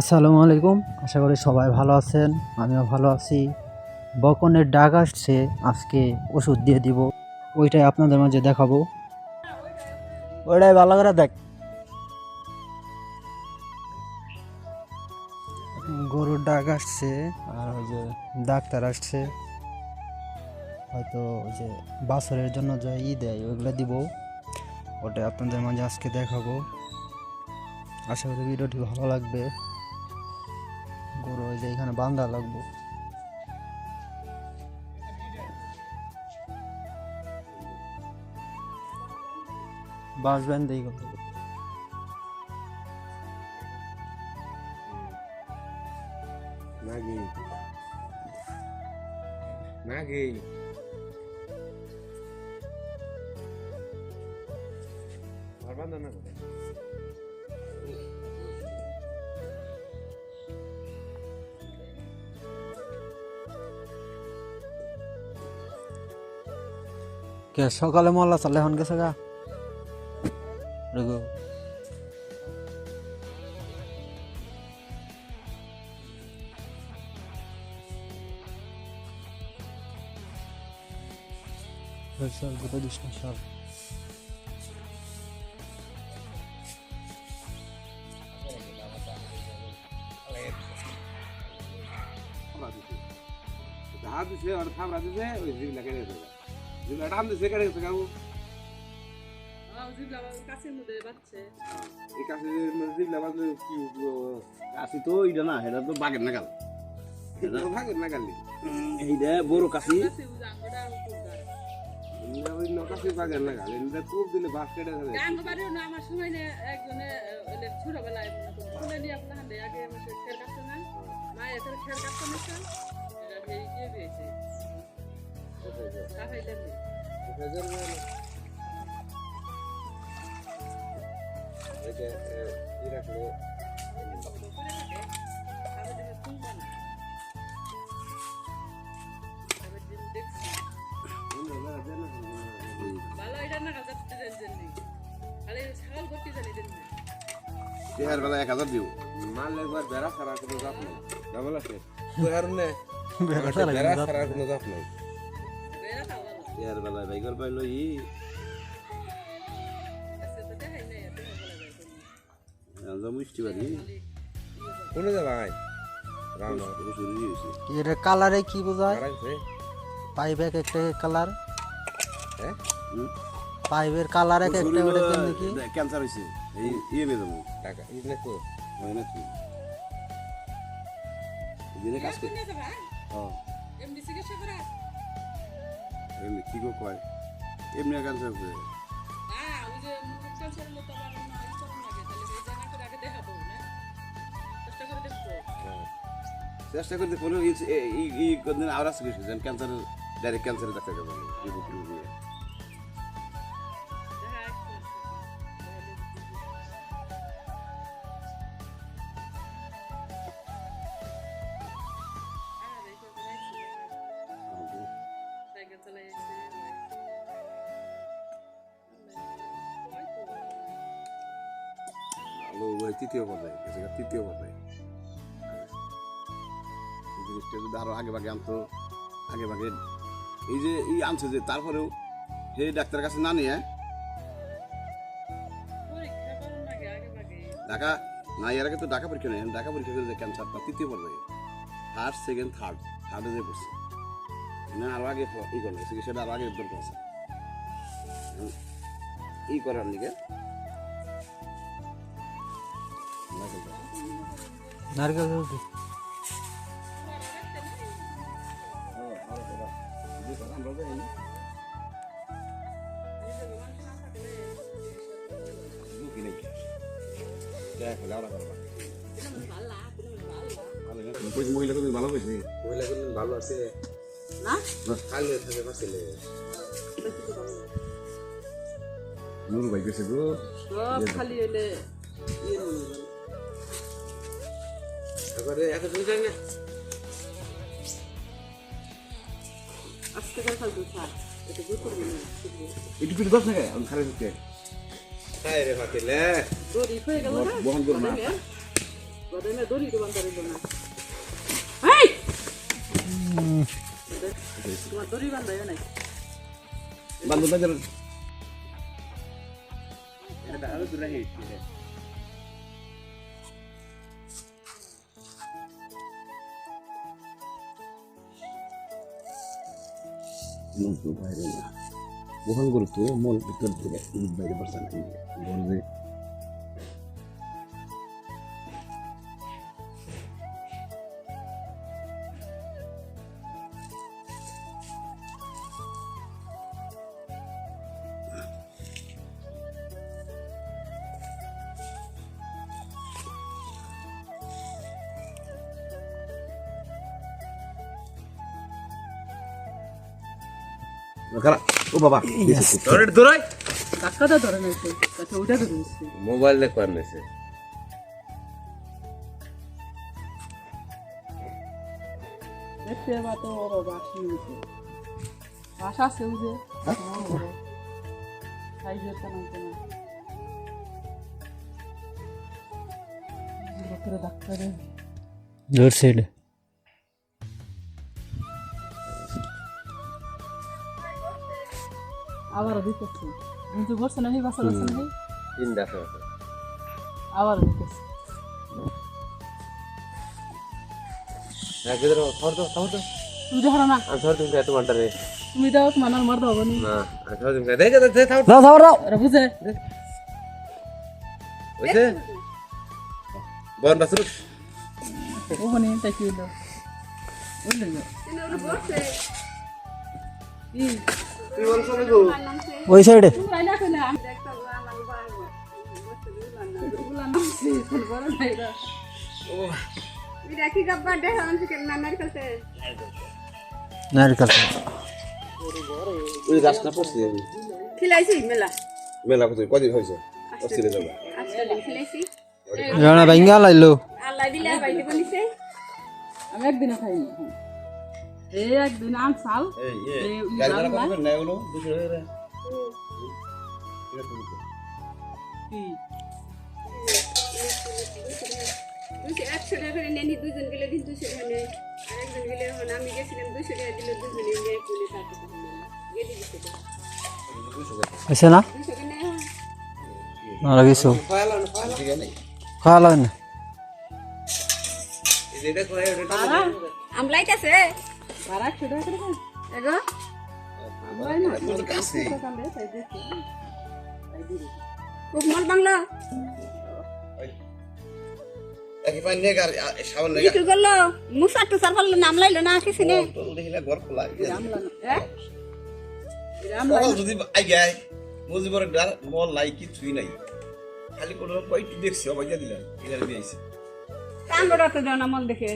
আসসালামু আলাইকুম। আশা করি সবাই ভালো আছেন, আমিও ভালো আছি। বকনের ডাক আসছে, আজকে ওষুধ দিয়ে দিব। ওইটাই আপনাদের মাঝে দেখাবো। ওইটাই ভালো করে দেখ। গরুর ডাক আসছে, আর ওই যে ডাক্তার আসছে। হয়তো ওই যে বাছরের জন্য যে ই দেয়, ওইগুলো দিব। ওটাই আপনাদের মাঝে আজকে দেখাবো। আশা করি ভিডিওটি ভালো লাগবে। যে এখানে বান্ধা লাগবো। বাঁশ বেঁধে এই করতে হবে। নাকি নাকি আর কে সকালে মল্লা চালে এখন গেছে গা। রঘু দিছে। থামরা দিছে ওই জিবলা দিছে কেটে গেছে কাউ কাছের মধ্যে বাচ্চা এই কাছে জিবলা বাজলে কি কাশি তো এটা না এটা তো বাঘের না গালি এইটা বড় কাশি ছোটবেলায় রাখলে না না না বেলা এক হাজার দিব মাল একবার বেড়া ছাড়া কোনো জাত নেই। ডাবল আছে তোর বেড়া ছাড়া কোনো নেই। বেড়া। খাওয়া ভালো দেহার বেলা বাইকর পাইলো ই মিষ্টি বাড়ি কোনে হয়েছে এর কালারে কি বোঝায়? পাইপ এক একটা কালার হ্যাঁ? পাইপের কালার এক একটা ওটা কেমনি কি ক্যান্সার হয়েছে এই ইয়ে নিয়ে যাব টাকা ই তো হয় না তুই দিনে কাজ হ্যাঁ করা। এমনি কী গো কয়? এমনি ক্যান্সার করে হ্যাঁ। চেষ্টা করে করতে কোনো এই কদিন আর আছে কিছু যেন ক্যান্সার ডাইরেক্ট ক্যান্সারের ডাক্তার কাছে আলো তৃতীয় পর্যায়ে গেছে তৃতীয় পর্যায়ে। এই জিনিসটা যদি আরও আগে ভাগে আনতো আগে ভাগে এই যে এই আনছে যে তারপরেও সেই ডাক্তারের কাছে না নিয়ে ঢাকা না এর আগে তো ঢাকা পরীক্ষা নেই ঢাকা পরীক্ষা করে যে ক্যান্সারটা তৃতীয় পর্যায়ে ফার্স্ট সেকেন্ড থার্ড থার্ডে যে পড়ছে। না আরও আগে ই করলে চিকিৎসাটা আরও আগে দরকার আছে। ই করার নিকে নারকেল মহিলা তুমি ভালো পেয়েছি মহিলা কিন্তু ভালো আছে? না? কালে থাকে পাচ্ছিলে নুরু ভাই গেছে গো খালি হলে ইয়ে এবারে এত তুমি জানি না। আজকে করে খালি দুধ খায় এটা দুধ করব না একটু পিঠে দশ নাকি? আমি খারাপ হচ্ছে খাই রে পাতিলে গরিব হয়ে গেল না? বহন করো না। দড়ি তো না এই তোমার দড়ি নাই। বান্ধব বাজার এটা আরও দূরে গেছে মূল বাইরে না বহন করতো মূল ভিতর থেকে বাইরে পারছে না বলবে ও বাবা ধরে ধরে। নিয়েছে ওইটা ধরে নিচ্ছে মোবাইল দেখো আনছে দেখতে বা তো বাসি হয়েছে বাসা আছে ওই যে সাইজের কেন কেন করে ডাক্তারে ধরছে এটা আবারও দিতেছে। কিন্তু বলছে না বাসা বলছে না তিন দেখা আবার দিতেছে। রাখে ধরো? ধর তো ধর তো। তুমি দেখো না। আমি ধর তুমি এত ঘণ্টা রে তুমি দাও তোমার মার দাও নি। না আমি ধর তুমি দেখে দে থাও দাও দাও দাও আরে বুঝে। ওইছে বন বাসু ওখানে তাই কি হলো? বুঝলে না ওই সাইডে। নারকেল। ওই গাছটা পড়ছে আমি খিলাইছি মেলা মেলা কত কদিন হয়েছে? অস্থিরে যাবে। খিলাইছি জনা ভাঙ্গা লাইলো। আল্লাহ দিলে বাইতে বলিছে আমি একদিন খাইনি। এই একদিন আম সাল এই গাড়ি। কত করে নেয় ওগুলো দুশো টাকা কি? একশো টাকা করে নেনি দুজন গেলে দিন দুশো টাকা নেয়। আর একজন গেলে এখন আমি গেছিলাম দুশো টাকা দিলে দুজনে নিয়ে গেলি দিছে আছে না? আর কিছু আছে খাওয়া লাগে না। এটা একশো টাকা করে এগো। মন বাংলো মুসার টুসার নাম লাইলো না কিছু নেই হ্যাঁ। যদি মল নাই কিছুই নাই। খালি কোনো কয়টি দেখছি অবাইয়া দিলাম এখানে দিয়ে আইছে। কান বড় তো জানা মন দেখে।